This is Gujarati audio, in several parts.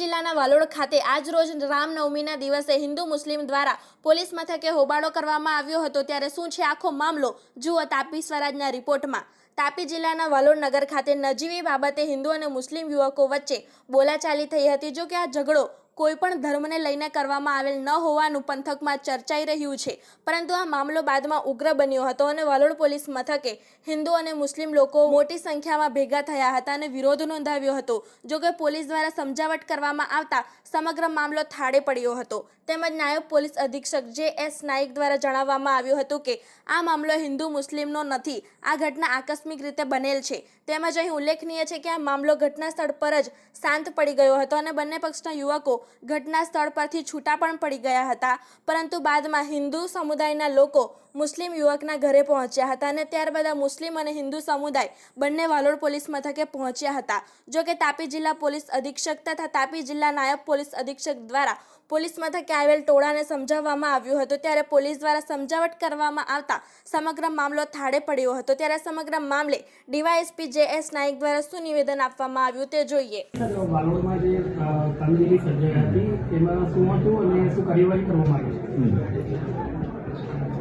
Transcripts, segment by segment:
જિલ્લાના વાલોડ ખાતે આજ રોજ રામનવમીના દિવસે હિન્દુ મુસ્લિમ દ્વારા પોલીસ મથકે હોબાળો કરવામાં આવ્યો હતો. ત્યારે શું છે આખો મામલો? જુઓ તાપી સ્વરાજના રિપોર્ટમાં. તાપી જિલ્લાના વાલોડ નગર ખાતે નજીવી બાબતે હિન્દુ અને મુસ્લિમ યુવકો વચ્ચે બોલાચાલી થઈ હતી. જો કે આ ઝઘડો કોઈ પણ ધર્મને લઈને કરવામાં આવેલ ન હોવાનું પંથકમાં ચર્ચાઈ રહ્યું છે. પરંતુ આ મામલો બાદમાં ઉગ્ર બન્યો હતો અને વલોડ પોલીસ મથકે હિન્દુ અને મુસ્લિમ લોકો મોટી સંખ્યામાં ભેગા થયા હતા અને વિરોધ નોંધાવ્યો હતો. જો કે પોલીસ દ્વારા સમજાવટ કરવામાં આવતા સમગ્ર મામલો થાળે પડ્યો હતો. તેમજ નાયબ પોલીસ અધિક્ષક જે એસ નાઇક દ્વારા જણાવવામાં આવ્યું હતું કે આ મામલો હિન્દુ મુસ્લિમનો નથી. આ ઘટના આકસ્મિક રીતે બનેલ છે. તેમજ અહીં ઉલ્લેખનીય છે કે આ મામલો ઘટના સ્થળ પર જ શાંત પડી ગયો હતો અને બંને પક્ષના યુવકો ઘટના સ્થળ પરથી છૂટા પણ પડી ગયા હતા. પરંતુ બાદમાં હિન્દુ સમુદાયના લોકો મુસ્લિમ યુવકના ઘરે પહોંચ્યા હતા અને ત્યારબાદ મુસ્લિમ અને હિન્દુ સમુદાય બંને વાલોડ પોલીસ મથકે પહોંચ્યા હતા. જોકે તાપી જિલ્લા પોલીસ અધિક્ષક તથા તાપી જિલ્લા નાયબ પોલીસ અધિક્ષક દ્વારા પોલીસ મથકે આવેલ ટોળાને સમજાવવામાં આવ્યું હતું. ત્યારે પોલીસ દ્વારા સમજાવટ કરવામાં આવતા સમગ્ર મામલો થાળે પડ્યો હતો. ત્યારે સમગ્ર મામલે ડીવાયએસપી જે એસ નાયક દ્વારા શું નિવેદન આપવામાં આવ્યું. તે જોઈએ.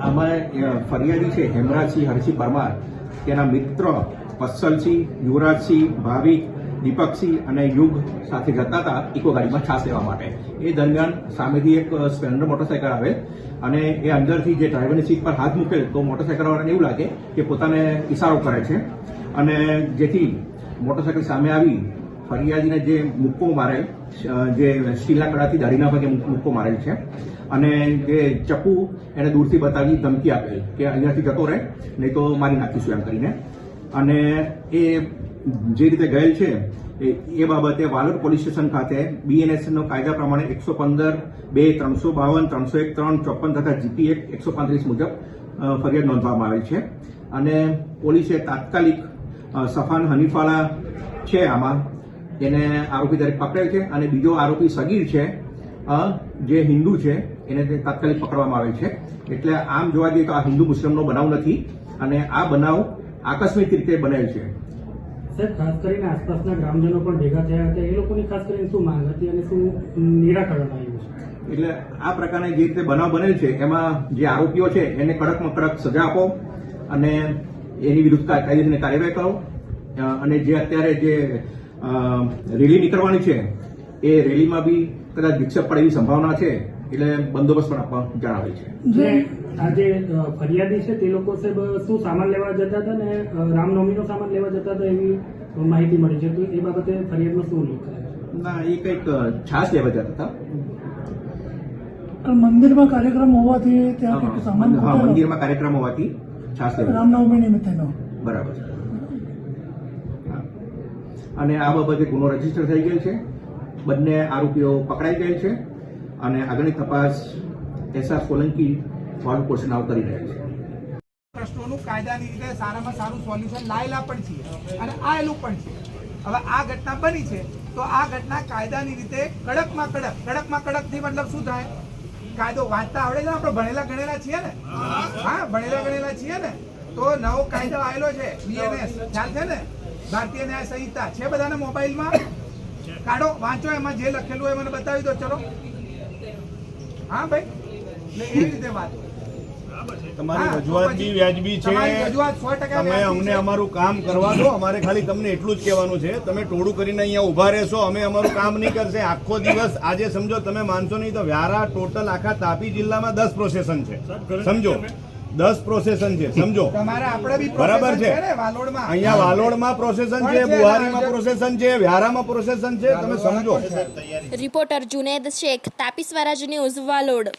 આમાં ફરિયાદી છે હેમરાજસિંહ હરસિંહ પરમાર. તેના મિત્ર પસલસિંહ યુવરાજસિંહ ભાવિક દીપકસિંહ અને યુગ સાથે જતા હતા ઇકો ગાડીમાં છાસ લેવા માટે. એ દરમિયાન સામેથી એક સ્પ્લેન્ડર મોટરસાયકલ આવે અને એ અંદરથી જે ડ્રાઈવરની સીટ પર હાથ મૂકે તો મોટરસાયકલવાળાને એવું લાગે કે પોતાને ઇશારો કરે છે અને જેથી મોટરસાયકલ સામે આવી ફરિયાદીને જે મુક્કો મારેલ જે સ્ટીલના કડાથી દાઢીના ભાગે મુક્કો મારેલ છે અને જે ચપ્પુ એને દૂરથી બતાવી ધમકી આપેલ કે અહીંયાથી જતો રહે, નહીં તો મારી નાખીશું એમ કરીને. અને એ જે રીતે ગયેલ છે, એ બાબતે વાલોડ પોલીસ સ્ટેશન ખાતે બીએનએસનો કાયદા પ્રમાણે એકસો પંદર, બે ત્રણસો બાવન, ત્રણસો એક, ત્રણ, ચોપન તથા જીપી એક એકસો પાંત્રીસ મુજબ ફરિયાદ નોંધવામાં આવેલ છે. અને પોલીસે તાત્કાલિક સફાન હનીફાળા છે આમાં. એને આરોપી તરીકે પકડેલ છે અને બીજો આરોપી સગીર છે જે હિન્દુ છે, એને તાત્કાલિક પકડવામાં આવેલ છે. એટલે આમ જોવા જઈએ તો આ હિન્દુ મુસ્લિમનો બનાવ નથી અને આ બનાવ આકસ્મિક રીતે બનેલ છે. સર ખાસ કરીને આસપાસના ગ્રામજનો પણ ભેગા થયા હતા. એ લોકોની ખાસ કરીને શું માંગ હતી અને શું નિરાકરણ આવ્યું છે? એટલે આ પ્રકારના જે રીતે બનાવ બનેલ છે, એમાં જે આરોપીઓ છે, એને કડકમાં કડક સજા આપો અને એની વિરુદ્ધ કાયદેસરની કાર્યવાહી કરો. અને જે અત્યારે જે રેલી નીકળવાની છે, એ રેલીમાં બી કદાચ વિક્ષેપ પડે એવી સંભાવના છે. એટલે બંદોબસ્ત પણ આપવા જણાવે છે. આજે આ જે ફરિયાદી છે તે લોકો સાહેબ શું સામાન લેવા જતા હતા ને રામનવમીનો સામાન લેવા જતા હતા એવી માહિતી મળી છે. તો એ બાબતે ફરિયાદમાં શું ઉલ્લેખ ના એ કંઈક છાશ લેવા જતા હતા. પણ મંદિરમાં કાર્યક્રમ હોવાથી ત્યાં કંઈક સામાન હા મંદિરમાં કાર્યક્રમ હોવાથી છાશ લેવા રામનવમી નિમિત્તેનો. બરાબર. છે હા. અને આ બાબતે ગુનો રજિસ્ટર થઈ ગયો છે. બંને આરોપીઓ પકડાઈ ગયેલ છે. અને આગળની તપાસ એસઆર સોલંકી વાળું પોષણ કરી રહ્યા છે. પ્રશ્નોનું કાયદાની રીતે સારામાં સારું સોલ્યુશન લાયેલા પણ છીએ અને આયેલું પણ છે હવે આ ઘટના બની છે તો આ ઘટના કાયદાની રીતે કડકમાં કડક કડકમાં કડકથી મતલબ શું થાય? કાયદો વાંચતા આવડે છે આપણે? ભણેલા ગણેલા છીએ ને? હા, ભણેલા ગણેલા છીએ ને? તો નવો કાયદો આવેલો છે બીએનએસ ખ્યાલ છે ને? ભારતીય ન્યાય સંહિતા છે બધાને મોબાઈલમાં? કાઢો, વાંચો, એમાં જે લખેલું હોય મને બતાવી દો, ચલો. હા ભાઈ. એવી રીતે વાત તમારી રજૂઆત બી વ્યાજબી છે. તમારી રજૂઆત 100% તમે અમને અમારું કામ કરવા દો. અમારે ખાલી તમને એટલું જ કહેવાનું છે. તમે ટોળું કરીને અહીંયા ઊભા રહેશો. અમે અમારું કામ નહીં કરશે. આખો દિવસ આજે સમજો તમે માનશો નહીં તો વ્યારા ટોટલ આખા તાપી જિલ્લામાં દસ પ્રોસેસન છે. સમજો. દસ પ્રોસેસન છે સમજો. તમારે આપણે બી બરાબર છે? વાલોડમાં. અહીંયા વાલોડમાં પ્રોસેસન છે, બુહારીમાં પ્રોસેસન છે વ્યારામાં પ્રોસેસન છે તમે સમજો. Reporter Juned Shaikh Tapi Swaraj news Valod.